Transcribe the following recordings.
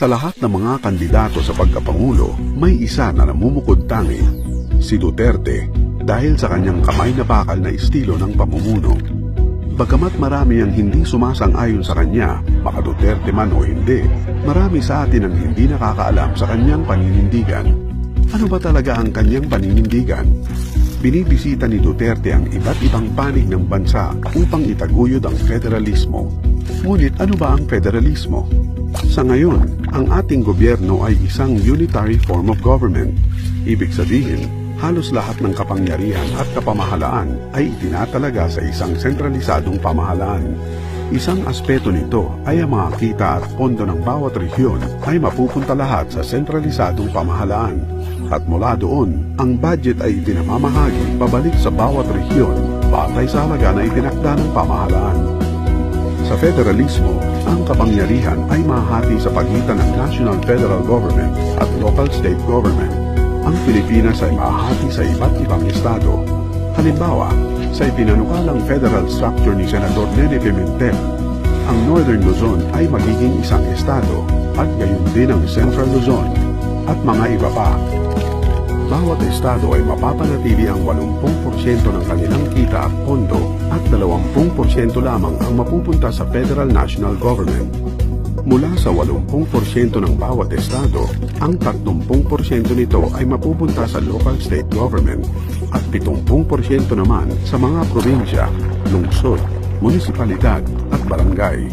Sa lahat ng mga kandidato sa pagkapangulo, may isa na namumukod tangi, si Duterte, dahil sa kanyang kamay na bakal na estilo ng pamumuno. Bagamat marami ang hindi sumasang-ayon sa kanya, maka Duterte man o hindi, marami sa atin ang hindi nakakaalam sa kanyang paninindigan. Ano ba talaga ang kanyang paninindigan? Binibisita ni Duterte ang iba't ibang panig ng bansa upang itaguyod ang federalismo. Ngunit ano ba ang federalismo? Sa ngayon, ang ating gobyerno ay isang unitary form of government. Ibig sabihin, halos lahat ng kapangyarihan at kapamahalaan ay itinatalaga sa isang sentralisadong pamahalaan. Isang aspeto nito ay ang mga kita at pondo ng bawat rehiyon ay mapupunta lahat sa sentralisadong pamahalaan. At mula doon, ang budget ay ipinamamahagi pabalik sa bawat rehiyon batay sa halaga na itinakda ng pamahalaan. Sa federalismo, ang kapangyarihan ay mahati sa pagitan ng National Federal Government at Local State Government. Ang Pilipinas ay mahati sa iba't ibang estado. Halimbawa, sa ipinanukalang federal structure ni Senador Nene Pimentel, ang Northern Luzon ay magiging isang estado at gayon din ang Central Luzon at mga iba pa. Bawat estado ay mapapanatili ang 80% ng kanilang kita at pondo at 20% lamang ang mapupunta sa Federal National Government. Mula sa 80% ng bawat estado, ang 30% nito ay mapupunta sa local state government at 70% naman sa mga probinsya, lungsod, munisipalidad at barangay.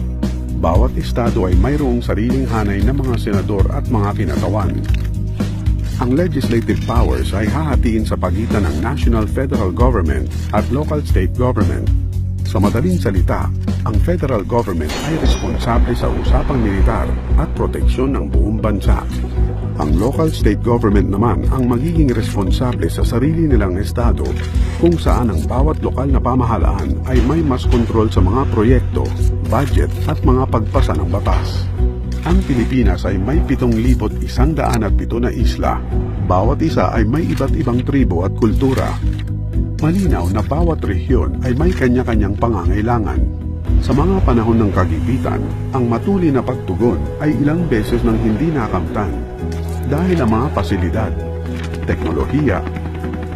Bawat estado ay mayroong sariling hanay ng mga senador at mga kinatawan. Ang legislative powers ay hahatiin sa pagitan ng national federal government at local state government. Sa madaling salita, ang federal government ay responsable sa usapang militar at proteksyon ng buong bansa. Ang local state government naman ang magiging responsable sa sarili nilang estado kung saan ang bawat lokal na pamahalaan ay may mas kontrol sa mga proyekto, budget at mga pagpasa ng batas. Ang Pilipinas ay may 7,107 na isla. Bawat isa ay may iba't ibang tribo at kultura. Malinaw na bawat rehiyon ay may kanya-kanyang pangangailangan. Sa mga panahon ng kagipitan, ang matuli na pagtugon ay ilang beses nang hindi nakamtan dahil ang mga pasilidad, teknolohiya,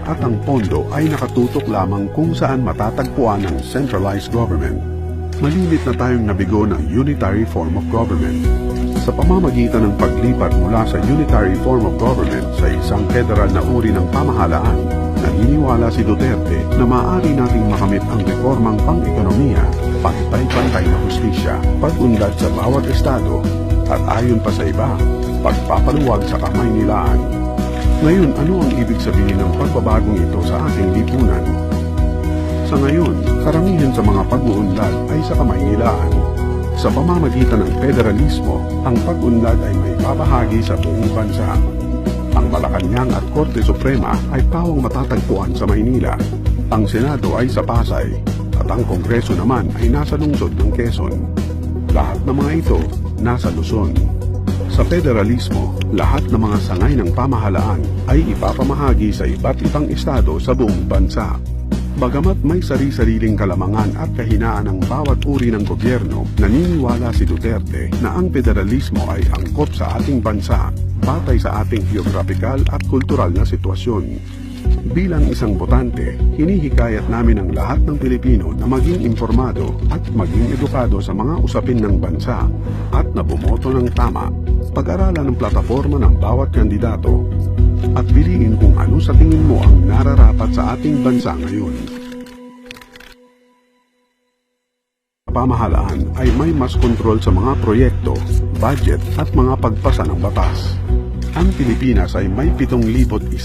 at ang pondo ay nakatutok lamang kung saan matatagpuan ang centralized government. Malimit na tayong nabigo ng unitary form of government sa pamamagitan ng paglipat mula sa unitary form of government sa isang federal na uri ng pamahalaan, naniniwala si Duterte na maaari nating makamit ang reformang pang-ekonomiya, pantay-pantay na hustisya, pag-unlad sa bawat estado, at ayon pa sa iba, pagpapaluwag sa kamay nilaan. Ngayon, ano ang ibig sabihin ng pagbabagong ito sa ating lipunan? Sa ngayon, karamihan sa mga pag-uunlad ay sa kamay nilaan. Sa pamamagitan ng federalismo, ang pag-unlad ay may babahagi sa buong bansa. Ang Malacanang at Korte Suprema ay pawang matatagpuan sa Maynila. Ang Senado ay sa Pasay at ang Kongreso naman ay nasa lungsod ng Quezon. Lahat ng mga ito nasa Luzon. Sa federalismo, lahat ng mga sangay ng pamahalaan ay ipapamahagi sa iba't ibang estado sa buong bansa. Bagamat may sari-sariling kalamangan at kahinaan ng bawat uri ng gobyerno, naniniwala si Duterte na ang federalismo ay angkop sa ating bansa batay sa ating geographical at kultural na sitwasyon. Bilang isang botante, hinihikayat namin ang lahat ng Pilipino na maging informado at maging edukado sa mga usapin ng bansa at na bumoto ng tama. Pag-aralan ng plataforma ng bawat kandidato at piliin kung ano sa tingin mo ang nararapat sa ating bansa ngayon. Pamahalaan ay may mas kontrol sa mga proyekto, budget at mga pagpasa ng batas. Ang Pilipinas ay may 7,107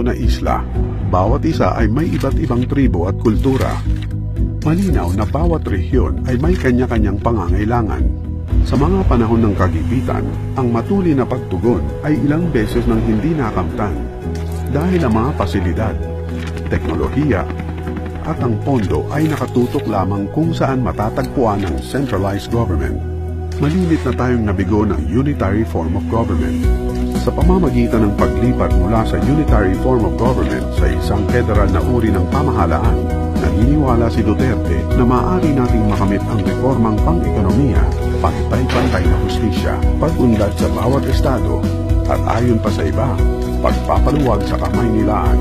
na isla. Bawat isa ay may iba't ibang tribo at kultura. Malinaw na bawat rehiyon ay may kanya-kanyang pangangailangan. Sa mga panahon ng kagipitan, ang matuli na pagtugon ay ilang beses nang hindi nakamtan dahil ang mga pasilidad, teknolohiya, at ang pondo ay nakatutok lamang kung saan matatagpuan ang centralized government. Malimit na tayong nabigo ng unitary form of government. Sa pamamagitan ng paglipat mula sa unitary form of government sa isang federal na uri ng pamahalaan, naniniwala si Duterte na maaari nating makamit ang reformang pang-ekonomiya, pantay-pantay na hustisya, pag-unlad sa bawat estado, at ayon pa sa iba, pagpapaluwag sa kamay nilaan.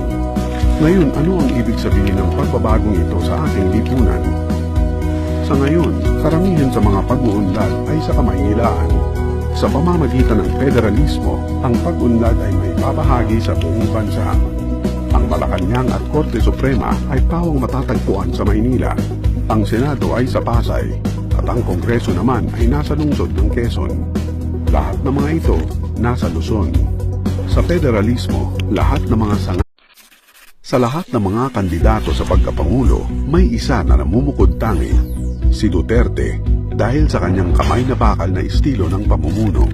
Ngayon, ano ang ibig sabihin ng pagbabagong ito sa ating lipunan? Sa ngayon, karamihan sa mga pag-uunlad ay sa kamay nilaan. Sa pamamagitan ng federalismo, ang pag-unlad ay may babahagi sa buong bansa. Ang Malacanang at Korte Suprema ay pawang matatagpuan sa Maynila. Ang Senado ay sa Pasay at ang Kongreso naman ay nasa lungsod ng Quezon. Lahat ng mga ito nasa Luzon. Sa federalismo, lahat ng mga sanga sa lahat ng mga kandidato sa pagkapangulo, may isa na namumukod tangi, si Duterte, dahil sa kanyang kamay na bakal na estilo ng pamumuno.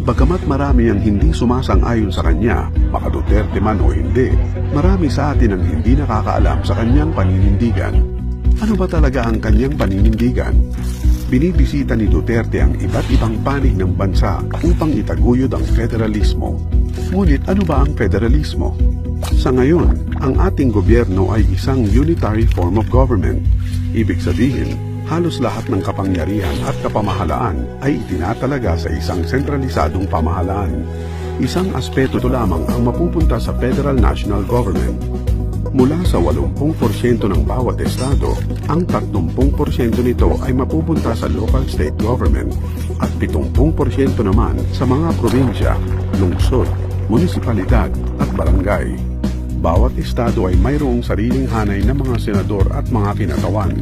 Bagamat marami ang hindi sumasang-ayon sa kanya, maka Duterte man o hindi, marami sa atin ang hindi nakakaalam sa kanyang paninindigan. Ano ba talaga ang kanyang paninindigan? Binibisita ni Duterte ang iba't ibang panig ng bansa upang itaguyod ang federalismo. Ngunit ano ba ang federalismo? Sa ngayon, ang ating gobyerno ay isang unitary form of government. Ibig sabihin, halos lahat ng kapangyarihan at kapamahalaan ay itinatalaga sa isang sentralisadong pamahalaan. Isang aspeto lamang ang mapupunta sa federal national government. Mula sa 80% ng bawat estado, ang 30% nito ay mapupunta sa local state government at 70% naman sa mga probinsya, lungsod, munisipalidad at barangay. Bawat estado ay mayroong sariling hanay ng mga senador at mga kinatawan.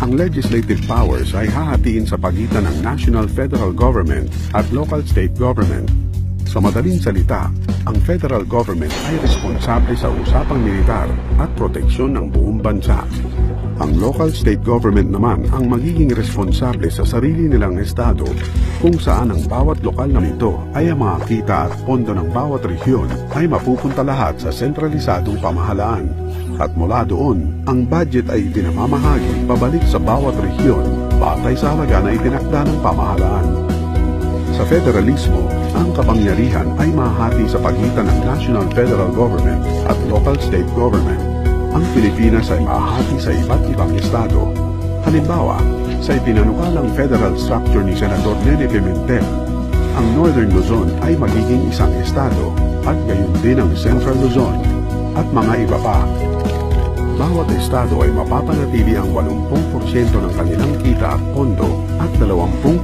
Ang legislative powers ay hahatiin sa pagitan ng national federal government at local state government. Sa madaling salita, ang federal government ay responsable sa usapang militar at proteksyon ng buong bansa. Ang local state government naman ang magiging responsable sa sarili nilang estado kung saan ang bawat lokal na nito ay ang mga kita at pondo ng bawat rehiyon ay mapupunta lahat sa sentralisadong pamahalaan. At mula doon, ang budget ay pinamamahagi pabalik sa bawat rehiyon batay sa halaga na itinakda ng pamahalaan. Sa federalismo, ang kapangyarihan ay mahati sa pagitan ng national federal government at local state government. Ang Pilipinas ay mahati sa iba't ibang estado. Halimbawa, sa ipinanukalang federal structure ni Senador Nene Pimentel, ang Northern Luzon ay magiging isang estado at gayon din ang Central Luzon at mga iba pa. Bawat estado ay mapapanatili ang 80% ng kanilang kita at pondo at 20%